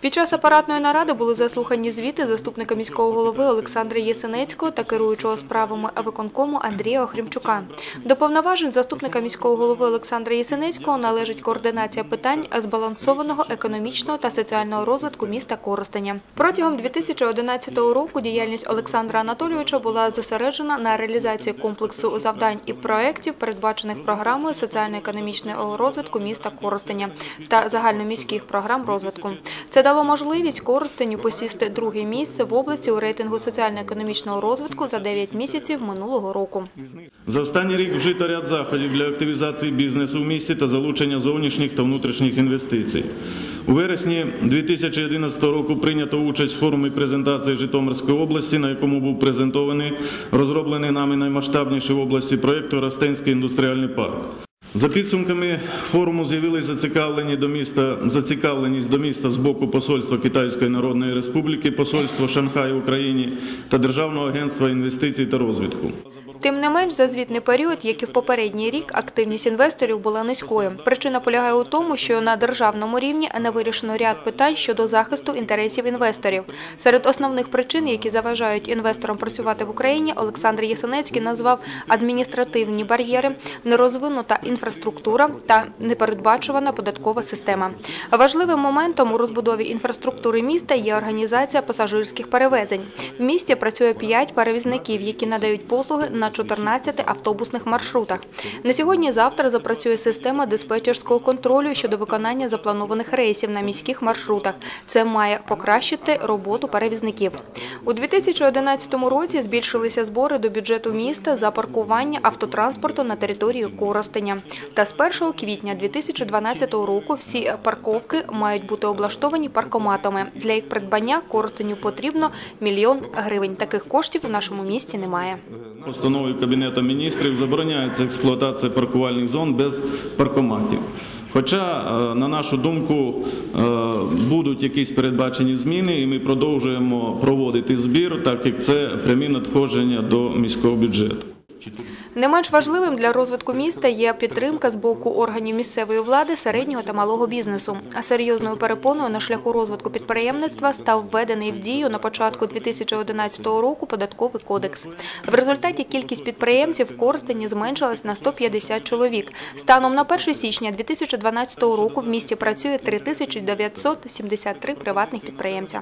Під час апаратної наради були заслухані звіти заступника міського голови Олександра Єсенецького та керуючого справами виконкому Андрія Охрімчука. До повноважень заступника міського голови Олександра Єсенецького належить координація питань збалансованого економічного та соціального розвитку міста Коростеня. Протягом 2011 року діяльність Олександра Анатолійовича була зосереджена на реалізації комплексу завдань і проєктів, передбачених програмою соціально-економічного розвитку міста Коростеня та загальноміських програм розвитку. Це дало можливість Коростеню посісти друге місце в області у рейтингу соціально-економічного розвитку за 9 місяців минулого року. За останній рік вжито ряд заходів для активізації бізнесу в місті та залучення зовнішніх та внутрішніх інвестицій. У вересні 2011 року прийнято участь в форумі презентації Житомирської області, на якому був презентований розроблений нами наймасштабніший в області проєкт Ростенський індустріальний парк. За підсумками форуму з'явились зацікавлені до міста зацікавленість до міста з боку посольства Китайської Народної Республіки, посольства Шанхай Україні та Державного агентства інвестицій та розвитку. Тим не менш, за звітний період, як і в попередній рік, активність інвесторів була низькою. Причина полягає у тому, що на державному рівні не вирішено ряд питань щодо захисту інтересів інвесторів. Серед основних причин, які заважають інвесторам працювати в Україні, Олександр Єсенецький назвав адміністративні бар'єри, нерозвинута інфраструктура та непередбачувана податкова система. Важливим моментом у розбудові інфраструктури міста є організація пасажирських перевезень. В місті працює 5 перевізників, які надають послуги на 14 автобусних маршрутах. На сьогодні-завтра запрацює система диспетчерського контролю щодо виконання запланованих рейсів на міських маршрутах. Це має покращити роботу перевізників. У 2011 році збільшилися збори до бюджету міста за паркування автотранспорту на території Коростеня. Та з 1 квітня 2012 року всі парковки мають бути облаштовані паркоматами. Для їх придбання Коростеню потрібно мільйон гривень. Таких коштів у нашому місті немає. Постановою Кабінету міністрів забороняється експлуатація паркувальних зон без паркоматів. Хоча, е, на нашу думку, е, будуть якісь передбачені зміни, і ми продовжуємо проводити збір, так як це прямі надходження до міського бюджету. Не менш важливим для розвитку міста є підтримка з боку органів місцевої влади, середнього та малого бізнесу. А серйозною перепоною на шляху розвитку підприємництва став введений в дію на початку 2011 року податковий кодекс. В результаті кількість підприємців в Коростені зменшилась на 150 чоловік. Станом на 1 січня 2012 року в місті працює 3973 приватних підприємця.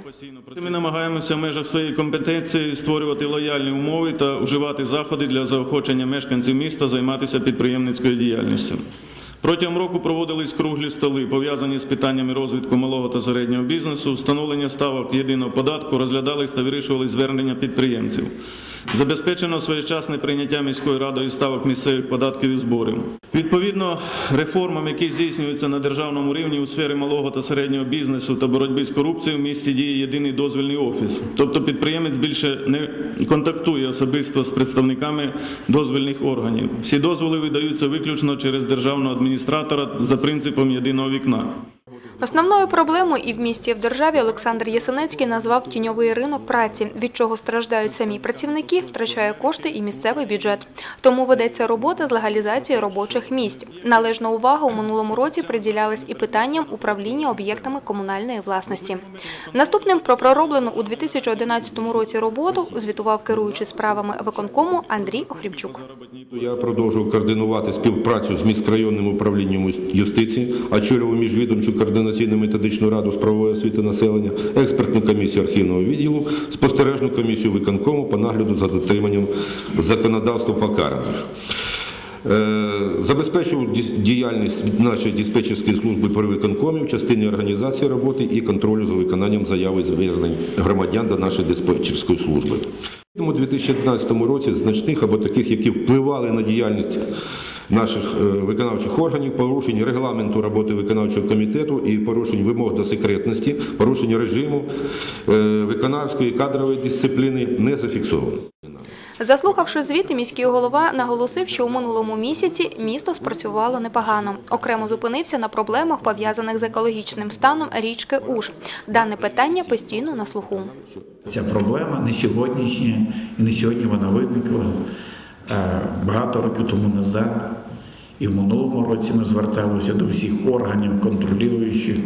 Ми намагаємося в межах своєї компетенції створювати лояльні умови та вживати заходи для заохочення мешканців міста займатися підприємницькою діяльністю. Протягом року проводились круглі столи, пов'язані з питаннями розвитку малого та середнього бізнесу, встановлення ставок єдиного податку, розглядались та вирішували звернення підприємців. Забезпечено своєчасне прийняття міською радою ставок місцевих податків і зборів. Відповідно, реформам, які здійснюються на державному рівні у сфері малого та середнього бізнесу та боротьби з корупцією, в місті діє єдиний дозвільний офіс. Тобто підприємець більше не контактує особисто з представниками дозвільних органів. Всі дозволи видаються виключно через державного адміністратора за принципом єдиного вікна. Основною проблемою і в місті, і в державі Олександр Ясенецький назвав тіньовий ринок праці, від чого страждають самі працівники, втрачає кошти і місцевий бюджет. Тому ведеться робота з легалізації робочих місць. Належна увага у минулому році приділялась і питанням управління об'єктами комунальної власності. Наступним про пророблену у 2011 році роботу звітував керуючий справами виконкому Андрій Охрімчук. Я продовжую координувати співпрацю з міськрайонним управлінням юстиції, очолював міжвідомчу координаційну методичну раду з правової освіти населення, експертну комісію архівного відділу, спостережну комісію виконкому по нагляду за дотриманням законодавства покараних. Е, Забезпечував діяльність нашої диспетчерської служби при виконкомі в частині організації роботи і контролю за виконанням заяви звернень громадян до нашої диспетчерської служби. У 2011 році значних або таких, які впливали на діяльність наших е, виконавчих органів, порушень регламенту роботи виконавчого комітету і порушень вимог до секретності, порушень режиму е, виконавської кадрової дисципліни не зафіксовано. Заслухавши звіти, міський голова наголосив, що у минулому місяці місто спрацювало непогано. Окремо зупинився на проблемах, пов'язаних з екологічним станом річки Уж. Дане питання постійно на слуху. Ця проблема не сьогоднішня, і не сьогодні вона виникла. Е, Багато років тому назад, і в минулому році ми зверталися до всіх органів контролюючих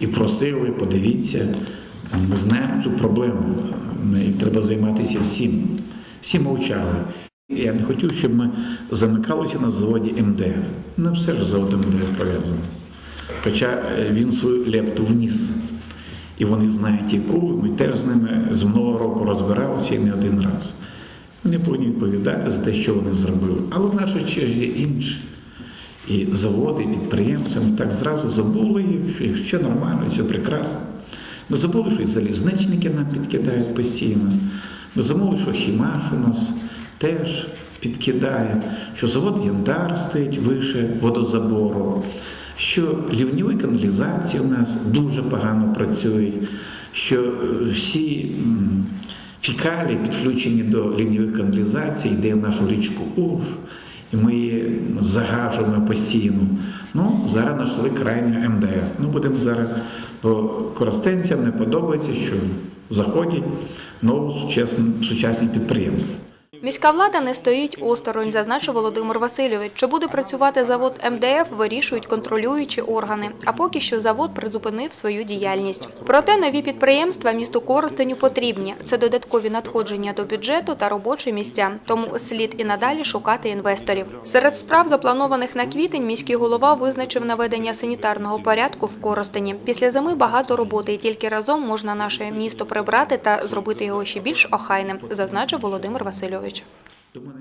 і просили, подивіться, ми знаємо цю проблему. І треба займатися всім. Всі мовчали. Я не хотів, щоб ми замикалися на заводі МДФ. Не все ж завод МДФ пов'язано. Хоча е, він свою лепту вніс. І вони знають яку, ми теж з ними з минулого року розбиралися і не один раз. Вони повинні відповідати за те, що вони зробили. Але в нашій черзі є інші. І заводи, і підприємці, ми так зразу забули їх, що все нормально, все прекрасно. Ми забули, що і залізничники нам підкидають постійно. Ми забули, що Хімаш у нас теж підкидає, що завод Яндар стоїть вище водозабору, що лівньові каналізації у нас дуже погано працюють, що всі фікалії підключені до лінійових каналізацій, йде в нашу річку Уж, і ми її загажуємо постійно. Ну, зараз знайшли крайню МДФ. Ну, будемо зараз по користенцям не подобається, що заходять нові сучасні підприємства. Міська влада не стоїть осторонь, зазначив Володимир Васильович. Чи буде працювати завод МДФ, вирішують контролюючі органи. А поки що завод призупинив свою діяльність. Проте нові підприємства місту Коростеню потрібні. Це додаткові надходження до бюджету та робочі місця. Тому слід і надалі шукати інвесторів. Серед справ, запланованих на квітень, міський голова визначив наведення санітарного порядку в Коростені. Після зими багато роботи, і тільки разом можна наше місто прибрати та зробити його ще більш охайним, зазначив Володимир Васильович. Петрович.